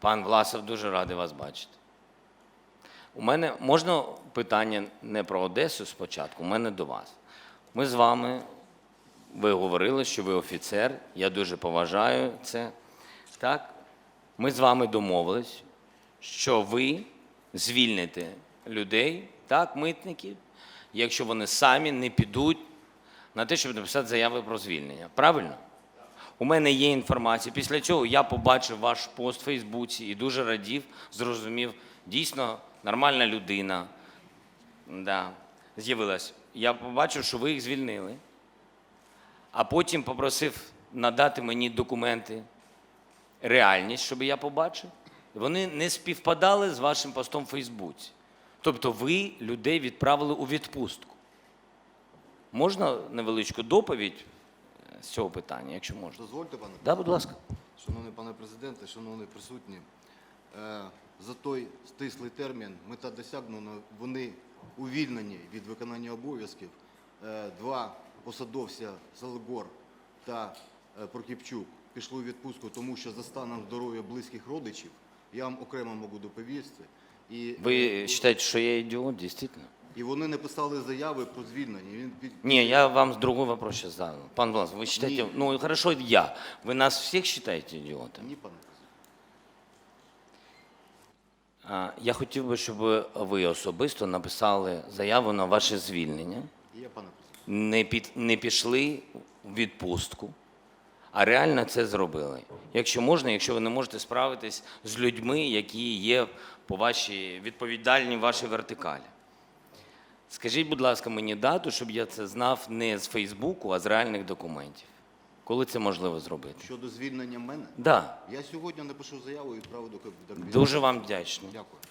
Пан Власов, дуже радий вас бачити. У мене можна питання не про Одесу спочатку, у мене до вас. Ми з вами, ви говорили, що ви офіцер, я дуже поважаю це. Так? Ми з вами домовились, що ви звільните людей, так, митників, якщо вони самі не підуть на те, щоб написати заяви про звільнення. Правильно? У мене є інформація. Після цього я побачив ваш пост в Фейсбуці і дуже радів, зрозумів, дійсно нормальна людина. Да, з'явилась. Я побачив, що ви їх звільнили. А потім попросив надати мені документи, реальність, щоб я побачив. Вони не співпадали з вашим постом в Фейсбуці. Тобто ви людей відправили у відпустку. Можна невеличку доповідь з цього питання, якщо можна? Дозвольте, пане Да, будь ласка. Шановний пане президенте, шановні присутні, е, за той стислий термін мета досягнена, вони увільнені від виконання обов'язків. Е, Два посадовця Залгор та е, Прокіпчук пішли у відпустку, тому що за станом здоров'я близьких родичів, я вам окремо можу доповісти. І, Ви вважаєте, що я ідіот, дійсно? І вони написали заяви про звільнення. Він під- Не, я вам другой вопрос сейчас задам. Пан Влас, вы считаете, Не. ну хорошо, я. Вы нас всех считаете идиотами? Ні, пане президенте. А, Я хотів би, щоб ви особисто написали заяву на ваше звільнення, Є, пане президенте. не, під, не пішли в відпустку, а реально це зробили. Якщо можна, якщо ви не можете справитись з людьми, які є по вашій відповідальній вашій вертикалі. Скажіть, будь ласка, мені дату, щоб я це знав не з Фейсбуку, а з реальних документів. Коли це можливо зробити? Щодо звільнення мене, Да, я сьогодні напишу заяву і відправлю до Кабміну. дуже вам вдячний. Дякую.